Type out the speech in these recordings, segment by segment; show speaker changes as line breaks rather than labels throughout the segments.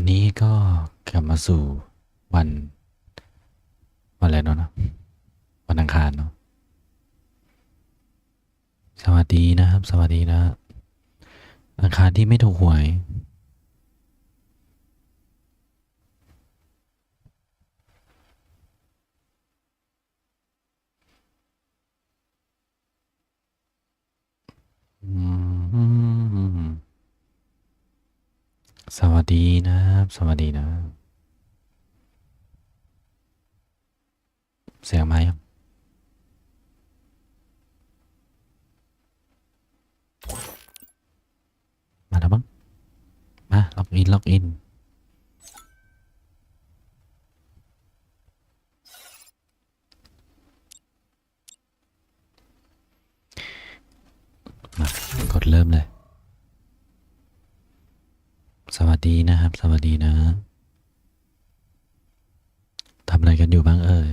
วันนี้ก็กลับมาสู่วัน วันอะไรเนาะนะวันอังคารเนาะสวัสดีนะครับ สวัสดีนะ อังคารที่ไม่ถูกหวย สวัสดีนะครับ สวัสดีนะ เสียงไหมครับมาแล้วบ้างมาล็อกอิน ล็อกอิน มากดเริ่มเลย สวัสดีนะครับ สวัสดีนะทำอะไรกันอยู่บ้างเอ่ย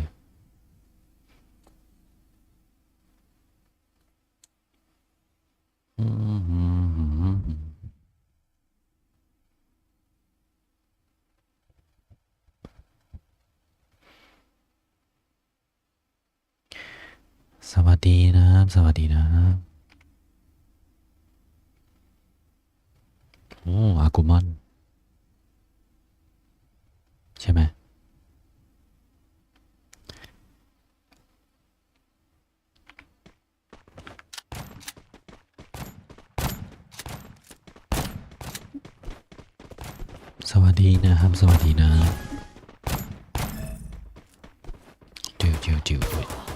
อืมสวัส ดีนะครับ สวัสดีนะครับโอ้อากุมอน ใช่ไหมสวัสดีนะครับ สวัสดีนะจิวจิวจิว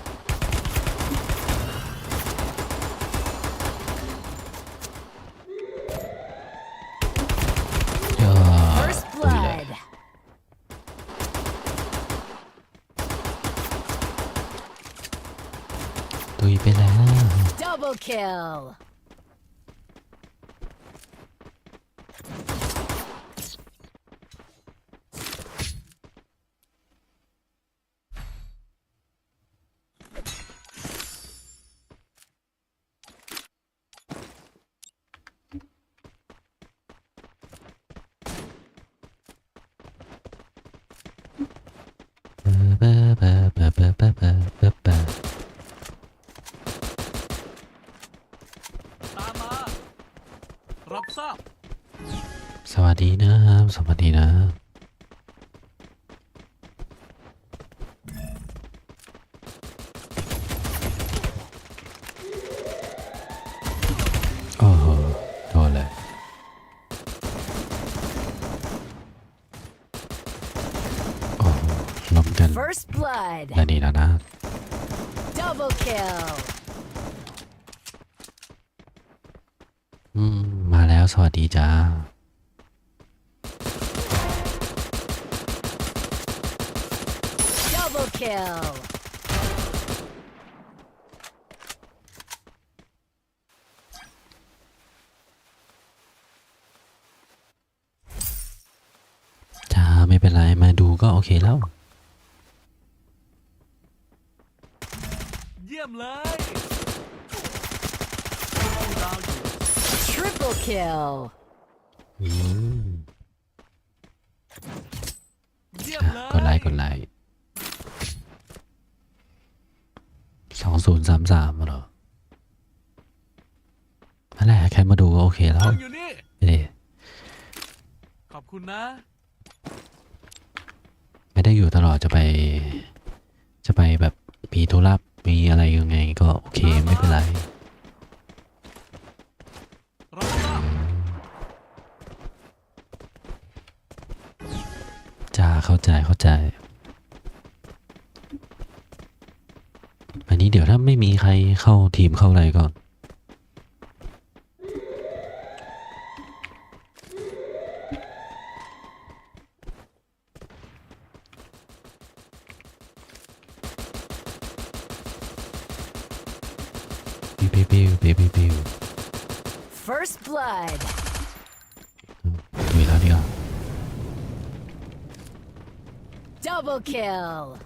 Kill.
รับ
ทราบ
สวัสดีนะครับ สวัสดีนะ โอ้โห โดนเลย โอ้โหล้มกัน
First blood.
และนี่แล้วนะ
Double kill.
อืมมา แล้วสวัสดีจ้า
Double kill.
จ้าไม่เป็นไรมาดูก็โอเคแล้ว
เยี่ยมเลยดาวอยู่
Triple kill.
อืม
เยี่ยม
อะ
เลย
กดไลค์กดไลค์สองศูนย์สามสามเหรอนั่นแหละแค่มาดูก็โอเคแล้
ข
ว
องอยู่นี่
เอ๊ะ
ขอบคุณนะ
ไม่ได้อยู่ตลอดจะไป จะไปแบบมีธุระมีอะไรยังไงก็โอเคไม่เป็นไร จ้าเข้าใจเข้าใจ อันนี้เดี๋ยวถ้าไม่มีใครเข้าทีมเข้าอะไรก็ปิวปิวปิวปิวปิวปิว
First blood. Double kill.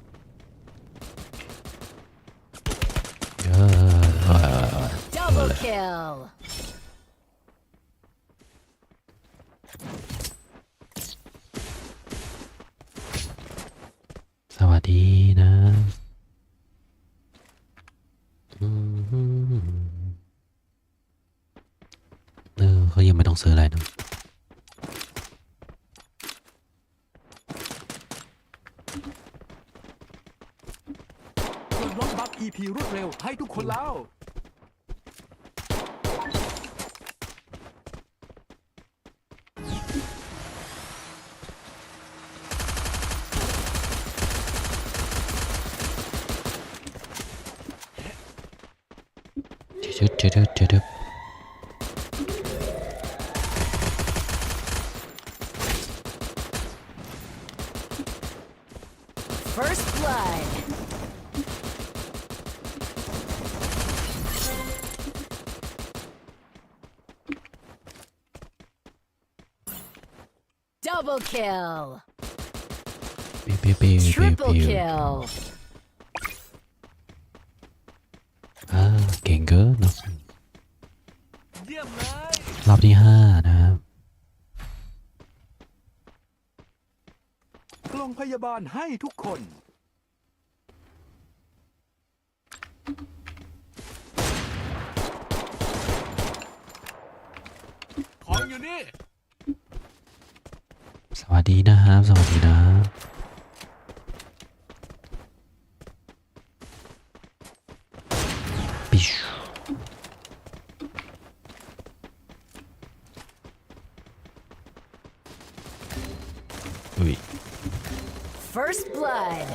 Double kill.
สวัสดีนะเออเขายังไม่ต้องซื้ออะไรเนอะ
ล็อกบัฟ EP รวดเร็วให้ทุกคนแล้ว
จุดจุดจุดจุด
Double kill.
ปิ้วปิ้วปิ้วปิ้ว
Triple
ปิ้ว
kill.
อ่าเก่งเกินเนอะ
เยี่ยมเลย
รอบที่ห้านะครับ
กล่องพยาบาลให้ทุกคน
ของอยู่นี่
สวัส ดีนะครับ สวัสดีนะปิชอุ้ย
First blood.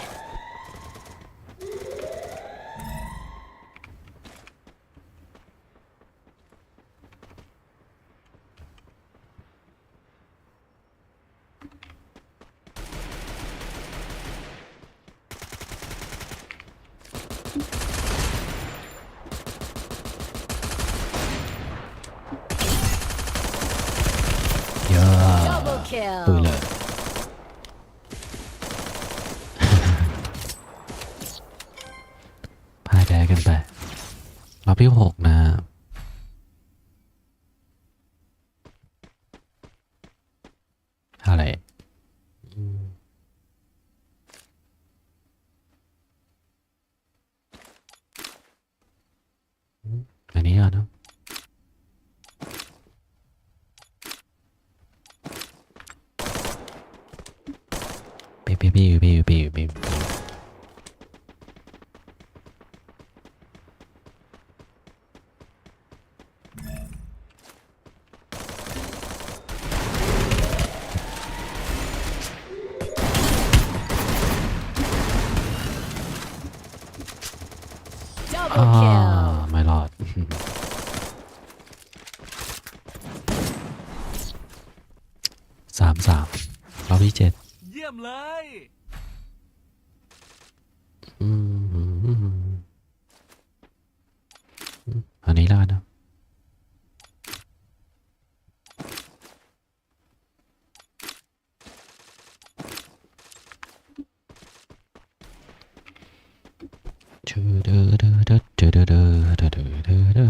เยอะ ปื
น
เลย พ่ายแพ้กันไป รอบที่หกนะ baby, baby, baby, baby. อ่าไม่รอด สามสามเราพี่เจ็ด
ยี่ยมเลย
อืมอืมอืมอืมอันนี้แล้วกันนะชื่อเด้อเด้อเด้อเด้อเด้อเด้อเด้อ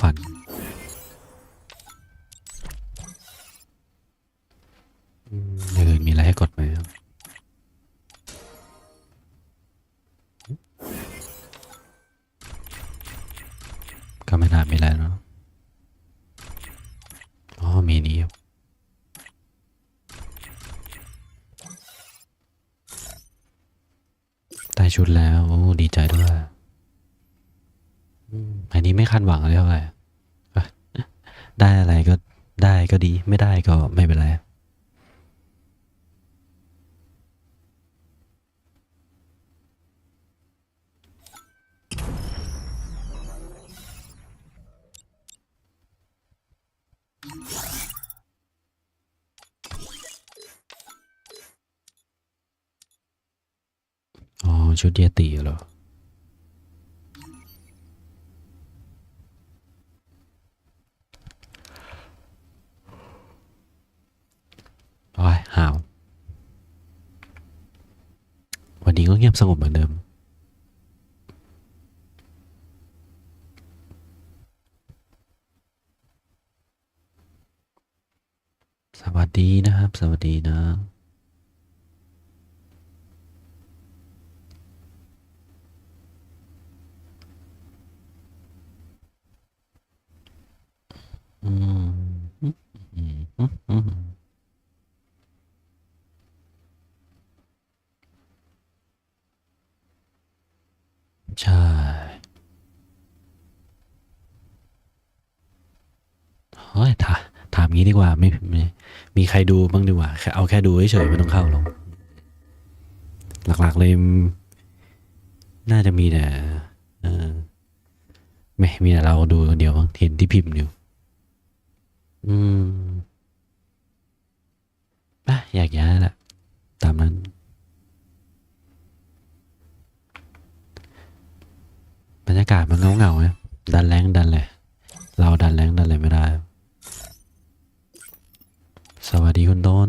ฝัน อย่างอื่นมีอะไรให้กดไหมครับก็ไม่น่ามีอะไรเนาะอ๋อ มีนี้ครับได้ชุดแล้ว ดีใจด้วย นี้ไม่คาดหวังอะไรเท่าไหร่ได้อะไรก็ได้ก็ดี ไม่ได้ก็ไม่เป็นไรอ๋อชุดเดียตีเหรอ โอ้ยหาว วันนี้ก็เงียบสงบเหมือนเดิม สวัสดีนะครับ สวัสดีนะ อืมอืมอืมอืมอืมใช่ เฮ้ยถามถามงี้ดีกว่าไม่ไม่มีใครดูบ้างดีกว่าเอาแค่ดูเฉยๆไม่ต้องเข้าหรอกหลักๆเลย น่าจะมีแต่ไม่มีแต่เราดูคนเดียวมั้งเห็นที่พิมพ์อยู่ อืมอะอยากย้ายแหละตามนั้นบรรยากาศมันเงาเงาๆนะดันแรงดันเลย เราดันแรงดันเลยไม่ได้ สวัสดีคุณต้น